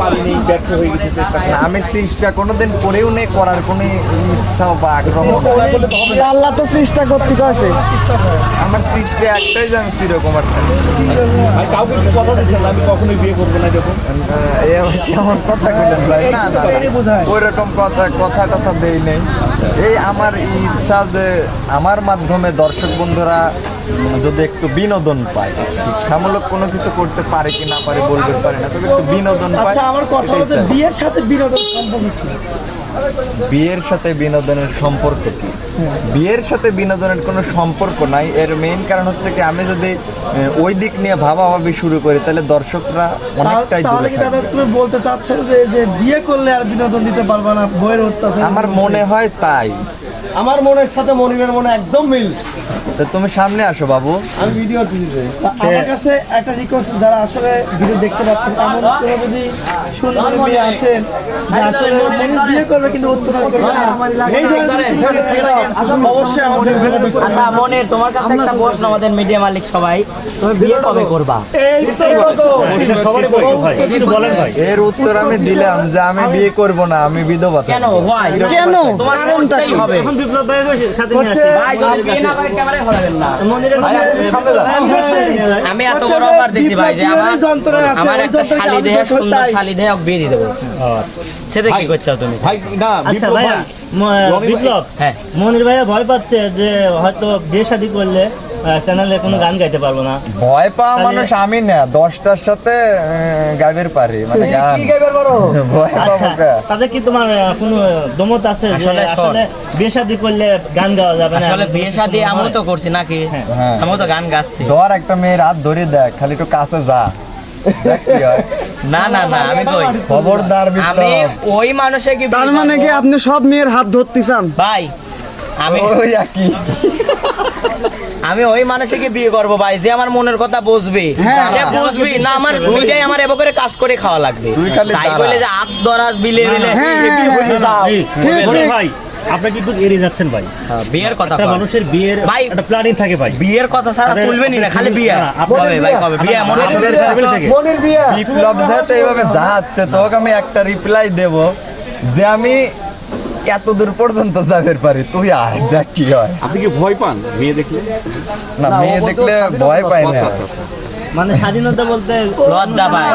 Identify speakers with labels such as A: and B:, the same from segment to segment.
A: পারিনি ব্যর্থ হয়ে গেছে
B: আমি চেষ্টা কোনোদিন করেও নেই করার কোনো ইচ্ছা বা আগ্রহ
C: আল্লাহ তো চেষ্টা করতে কয়েছে।
B: আমার চেষ্টা একটাই যে আমি থাকি
A: আর কাউকে কথা দিচ্ছেন? আমি কখনোই বিয়ে করব না এরকম।
B: কেমন কথা কইলেন ভাই? না না ওইরকম কথা কথা কথা দেই নেই। এই আমার ইচ্ছা যে আমার মাধ্যমে দর্শক বন্ধুরা যদি একটু বিনোদন পায় শিক্ষামূলক কোনো কিছু করতে পারে কি না পারে বলতে পারে না তবে একটু বিনোদন পায়
C: আচ্ছা আমার কথা হচ্ছে বিয়ের সাথে বিনোদন সম্পর্ক কি?
B: বিয়ের সাথে বিনোদনের সম্পর্ক কি? বিয়ের সাথে বিনোদনের কোনো সম্পর্ক নাই এর মেইন কারণ হচ্ছে কি আমি যদি ওই দিক নিয়ে ভাবাভাবি শুরু করি তাহলে দর্শকরা অনেকটাই দূরে
C: দাদা তুমি বলতে চাচ্ছ যে যে বিয়ে করলে আর বিনোদন দিতে পারবে না বইয়ের অত্যাচার
B: আমার মনে হয় তাই।
C: আমার মনের সাথে মনিবের মনে একদম মিল।
B: তো তুমি সামনে আসো বাবু।
C: আমি ভিডিও দিতে আমার কাছে একটা রিকোয়েস্ট যারা আসলে ভিডিও দেখতে পাচ্ছেন এমন কোনো যদি সুন্দর মেয়ে আছেন যে আসলে বিয়ে করবে কিন্তু অত্যাচার করবে না। এই ধরনের অবশ্যই আমাদের
D: আচ্ছা মনের তোমার কাছে একটা প্রশ্ন আমাদের মিডিয়া মালিক সবাই তুমি বিয়ে কবে করবা?
C: এই তো
A: সবারই বলছে ভাই। একটু বলেন ভাই।
B: এর উত্তর আমি দিলাম যে আমি বিয়ে করব না আমি বিধবা।
D: কেন। ভাই
C: কেন?
D: তোমার কোনটাই হবে।
C: হচ্ছে
D: ভাই যদি বিয়ে না করেন ক্যামেরায় হরাবেন না আমি এত বড় অফার দিছি ভাই যে আমার একটা শালি
C: আমি
D: দেহে সুন্দর শালি দেহ ওকে বিয়ে দিয়ে দেবো। সেটা কি করছ তুমি?
A: ভাই না
E: আচ্ছা
A: ভাই-
E: বিপ্লব
D: হ্যাঁ।
E: মনির ভাইয়া ভয় পাচ্ছে যে হয়তো বিয়ে শাদী করলে চ্যানেলে কোনো গান গাইতে পারব না।
B: ভয় পাওয়া মানুষ আমি না দশটার সাথে গাইবের পারি মানে গান। ভয়
E: আচ্ছা
B: কি
E: তোমার কোনো দমত আছে
D: আসলে
E: বিয়ে শাদী করলে গান গাওয়া যাবে না?
D: আসলে বিয়ে শাদী আমিও তো করছি নাকি?
B: হ্যাঁ।
D: আমিও তো গান গাচ্ছি।
B: ধর একটা মেয়ের হাত ধরে দেখ খালি একটু কাছে যা। দেখ কি হয়।
D: না না না আমি কই?
B: খবরদার
D: আমি ওই মানুষে কি
C: তার মানে কি আপনি সব মেয়ের হাত ধরতে চান?
D: ভাই আমি
B: ওই একই।
D: আমি ওই মানুষকে বিয়ে করব ভাই যে আমার মনের কথা বুঝবে। সে বুঝবি না আমার দুইটাই আমার করে কাজ করে খাওয়া লাগবে।
B: তাই
D: বলে যে হাত ধরা বিলে বিলে
E: ভাই আপনি কিন্তু এড়িয়ে যাচ্ছেন ভাই।
D: হ্যাঁ, বিয়ের কথা
E: একটা মানুষের বিয়ের
D: ভাই,
E: একটা প্ল্যানিং থাকে ভাই।
D: বিয়ের কথা ছাড়া
E: আরে,
D: তুলবেনি না খালি বিয়ে। কবে ভাই কবে? বিয়ে মনে।
C: মনির বিয়ে।
B: বিপ্লব এইভাবে যাচ্ছে তোকে আমি একটা রিপ্লাই দেব যে আমি এত দূর পর্যন্ত যাবের পারি তুই আয় যা কি হয়।
A: আপনি কি ভয় পান? মেয়ে দেখলে?
B: না মেয়ে দেখলে ভয় পাই না।
E: মানে স্বাধীনতা বলতে
D: লজ্জা পায়।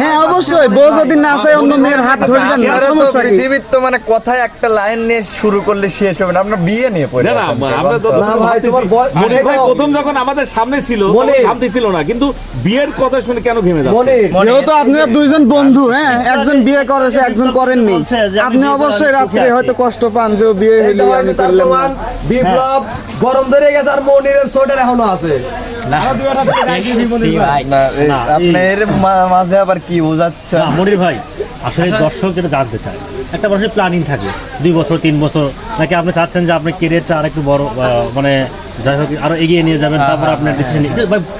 C: হ্যাঁ অবশ্যই বউ যদি না চায় অন্য মেয়ের হাত ধরবেন না সমস্যা কি?
B: পৃথিবীর তো মানে কথায় একটা লাইন নিয়ে শুরু করলে শেষ হবে না আমরা বিয়ে নিয়ে পড়ে
A: না না আমরা তো
C: না ভাই, তোমার
A: ভাই প্রথম যখন আমাদের সামনে ছিল ভাবতে ছিল না কিন্তু বিয়ের কথা শুনে কেন ঘেমে যাচ্ছে?
C: যেহেতু আপনারা দুইজন বন্ধু হ্যাঁ একজন বিয়ে করেছে একজন করেননি। আপনি অবশ্যই রাত্রে হয়তো কষ্ট পান যে বিয়ে হইলে আমি করলাম
F: বিপ্লব গরম ধরে গেছে আর মনিরের সোয়েটার এখনও আছে।
D: না, জি ভাই।
B: না এই আপনার মাঝে আবার কি বোঝাচ্ছে
E: না ভাই আসলে দর্শক যেটা জানতে চায় একটা মানুষের প্ল্যানিং থাকে দুই বছর তিন বছর নাকি আপনি চাচ্ছেন যে আপনার কেরিয়ারটা আরেকটু বড় মানে যাই হোক আরও এগিয়ে নিয়ে যাবেন তারপর আপনার ডিসিশন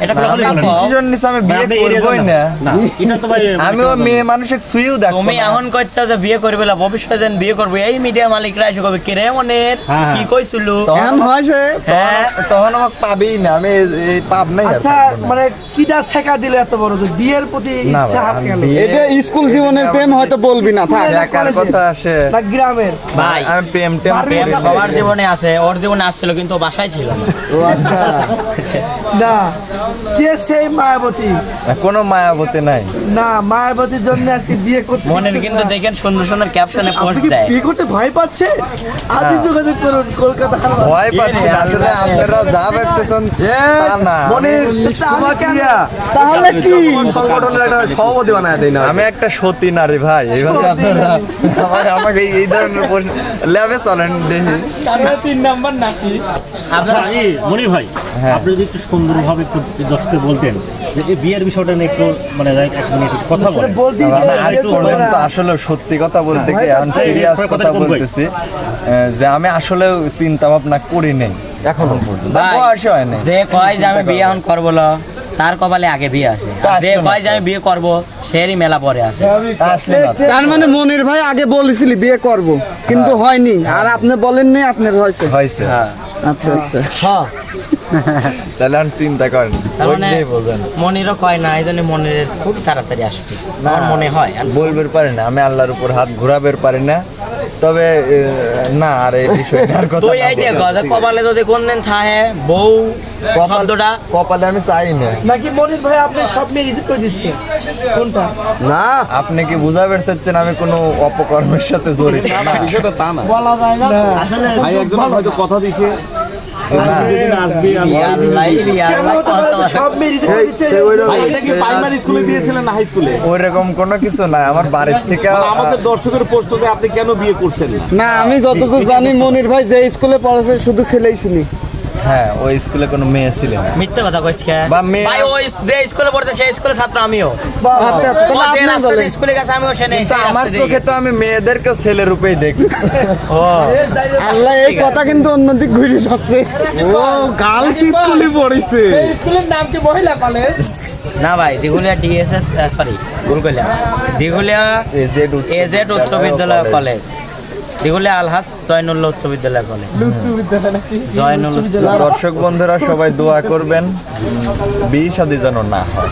D: এটা। কথা।
B: ডিসিশন নিছে আমি বিয়ে করবই না।
E: না। এটা তো ভাই মানে
B: আমিও
E: কেমন
B: মেয়ে মানুষের সুইও দেখো
D: তুমি এখন করছ যে বিয়ে করবে না ভবিষ্যতে যেন বিয়ে করবে এই মিডিয়া মালিকরা এসে কবে কে রে মনের?
E: হ্যাঁ,
D: কি
E: হ্যাঁ।
D: কইছিল?
C: এখন হয়েছে
D: হ্যাঁ
B: তখন আমাকে পাবেই না আমি এই- পাব নাই
C: আচ্ছা মানে কিটা ঠেকা দিলে এত বড় যে বিয়ের প্রতি ইচ্ছা হাত গেল? এটা স্কুল জীবনের প্রেম হয়তো বলবি না থাক।
B: দেখার কথা আসে।
C: না গ্রামের।
D: ভাই
B: আমি প্রেম টেম
D: প্রেম সবার জীবনে আসে ওর জীবনে আসছিল কিন্তু বাসায় ছিল না।
C: না। কে সেই মায়াবতী।
B: কোনো মায়াবতী নাই।
C: না মায়াবতীর জন্য আজকে বিয়ে করতে
D: মনের কিন্তু দেখেন সুন্দর সুন্দর ক্যাপশনে পোস্ট
C: কি
D: দেয়।
C: বিয়ে করতে ভয় পাচ্ছে আজই যোগাযোগ করুন কলকাতা
B: ভয় পাচ্ছি আসলে আপনারা যা ভাবতেছেন তা না।
C: তোমাকে তাহলে কি?
F: সংগঠনের একটা সভাপতি বানায় দেয় না।
B: আমি একটা সতী নারী ভাই এইভাবে আপনারা আমাকে আমাকে এই- ধরনের ল্যাবে চলেন দেখি।
D: তিন নাম্বার নাকি
E: আচ্ছা মনির ভাই আপনি যদি একটু সুন্দরভাবে একটু বলতেন যে বিয়ের বিষয়টা নিয়ে একটু মানে এক মিনিট একটু কথা বলেন।
B: আমি। আসলে সত্যি কথা বলতে কি আমি সিরিয়াস কথা বলতেছি যে আমি আসলে চিন্তা ভাবনা করি নাই এখনও পর্যন্ত। বয়স হয় নাই।
D: যে কয় যে আমি বিয়ে এখন করব না, তার কপালে আগে বিয়ে আসে। যে কয় যে আমি বিয়ে করব সেরই মেলা পরে আসে।
C: তার মানে মনির ভাই আগে বলেছিলি বিয়ে করব কিন্তু হয়নি। আর আপনি বলেননি আপনার হয়েছে।
B: হয়েছে।
D: হ্যাঁ।
C: আচ্ছা আচ্ছা।
B: তাহলে আর চিন্তা করেন
D: মানে মনিরও কয় না এই জন্য মনির খুব তাড়াতাড়ি আসবে। আমার মনে হয়
B: বলবের পারি না আমি আল্লাহর উপর হাত ঘোরাবের পারি না। তবে না আর এই বিষয় আর কথা
D: তুই এই দেখ। কপালে যদি কোনদিন থাহে বউ
B: কপাল-
D: শব্দটা।
B: কপালে আমি চাই না।
C: নাকি মনির ভাই আপনি সব মেয়ে রিজেক্ট করে দিচ্ছে? কোনটা?
F: না।
B: আপনি কি বুঝাবের চাচ্ছেন আমি কোনো অপকর্মের সাথে জড়িত?
A: না, বিষয়টা তা না।
C: বলা যায় না।
A: ভাই একজন হয়তো কথা দিছে
C: কেন
A: না
B: কিছু নাই। আমার বাড়ির থেকে
A: মানে আমাদের দর্শকের আপনি কেন বিয়ে করছেন না?
F: না আমি যতদূর জানি মনির ভাই যে স্কুলে পড়াশোনা শুধু ছেলেই শুনি।
B: হ্যাঁ ওই স্কুলে কোনো মেয়ে ছিল না।
D: মিথ্যে কথা কইস কে?
B: বা মেয়ে-
D: ভাই ওই যে স্কুলে পড়তে সেই স্কুলের ছাত্র আমিও।
F: আচ্ছা আচ্ছা তাহলে আপনি বলেন।
D: স্কুলে গেছে আমিও
B: আমার চোখে তো আমি মেয়েদেরকে ছেলে রূপেই দেখি।
D: ও।
F: আল্লাহ এই কথা কিন্তু অন্যদিক ঘুরে যাচ্ছে। ও গার্লস স্কুলে পড়েছে।
C: স্কুলের নাম কি মহিলা কলেজ
D: না ভাই দিঘুলিয়া ডিএসএস সরি ভুল করলাম দিঘুলিয়া
B: এজেড উচ্চ
D: বিদ্যালয় কলেজ দিঘুলিয়া আলহাস জয়নুল্লাহ উচ্চ বিদ্যালয় কলেজ। জয়নুল
B: দর্শক বন্ধুরা সবাই দোয়া করবেন বিয়ে শাদী যেন না হয়।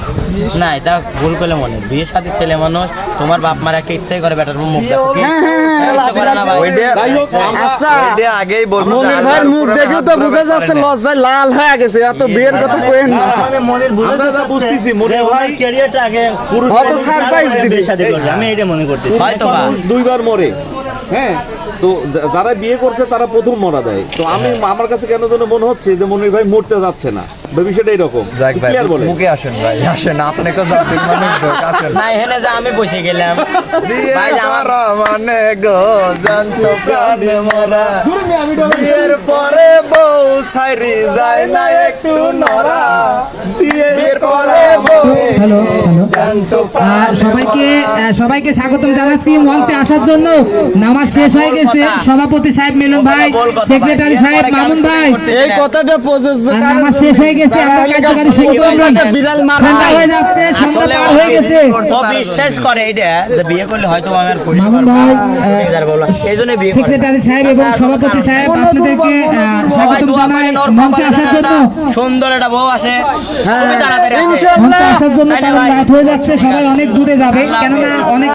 D: না এটা ভুল করলে মনে বিয়ে সাথে ছেলে মানুষ তোমার বাপ মার একটা ইচ্ছাই করে বেটার মুখ দেখো ভাই।
A: যাই হোক আমরা-
F: আচ্ছা।
B: আগেই যে
F: মনির মুখ তো
B: ধরে
F: যাচ্ছে লজ্জায় লাল হয়ে গেছে এত বিয়ের কথা কোয়েন না।
G: মানে মনের বুঝে
A: বুঝতেছি মনে হয়
G: ক্যারিয়ারটা আগে পুরুষ
F: হয়তো surprise দিবে।
G: শাদী করবে আমি এটা মনে করতেছি।
D: হয়তো
A: দুইবার মরে। হ্যাঁ তো যারা বিয়ে করছে তারা প্রথম মরা দেয়। তো আমি, আমার কাছে কেন যেন মনে হচ্ছে যে মনির ভাই মরতে যাচ্ছে না। বিষয়টা এরকম।
B: যাক ভাই মুখে আসেন ভাই আসেন আপনাকে জাতির মানুষ আসেন।
D: না এখানে যে আমি বসে গেলাম। ভাই,
B: মানে গো জানতো প্রাণে মরা। বিয়ের পরে বউ সাইরি যায় না একটু নরা বিয়ের পরে বউ
H: হ্যালো হ্যালো। সবাইকে সবাইকে স্বাগতম জানাচ্ছি। মঞ্চে আসার জন্য নামাজ শেষ হয়ে গেছে। সভাপতি সাহেব মিলন ভাই সেক্রেটারি সাহেব মামুন ভাই।
F: এই কথাটা প্রযোজ্য
H: নামাজ শেষ হয়ে গেছে আমরা কার্যকারী শুরু করব
F: একটা বিড়াল মারা
H: সন্ধ্যা হয়ে। যাচ্ছে সন্ধ্যা পার হয়ে গেছে।
D: বিশ্বাস করে এটা যে বিয়ে করলে হয়তো আমার
H: মামুন ভাই,
D: ঠিকদার বললাম। এই জন্য বিয়ে
H: সেক্রেটারি সাহেব এবং সভাপতি সাহেব আপনাদেরকে আহ, জানাই। মঞ্চে আসার জন্য।
D: সুন্দর একটা বউ আসে।
H: হ্যাঁ,
D: তাড়াতাড়ি
H: আসার জন্য
D: তাই
H: কারণ রাত হয়ে যাচ্ছে সবাই অনেক দূরে যাবে। কেননা অনেক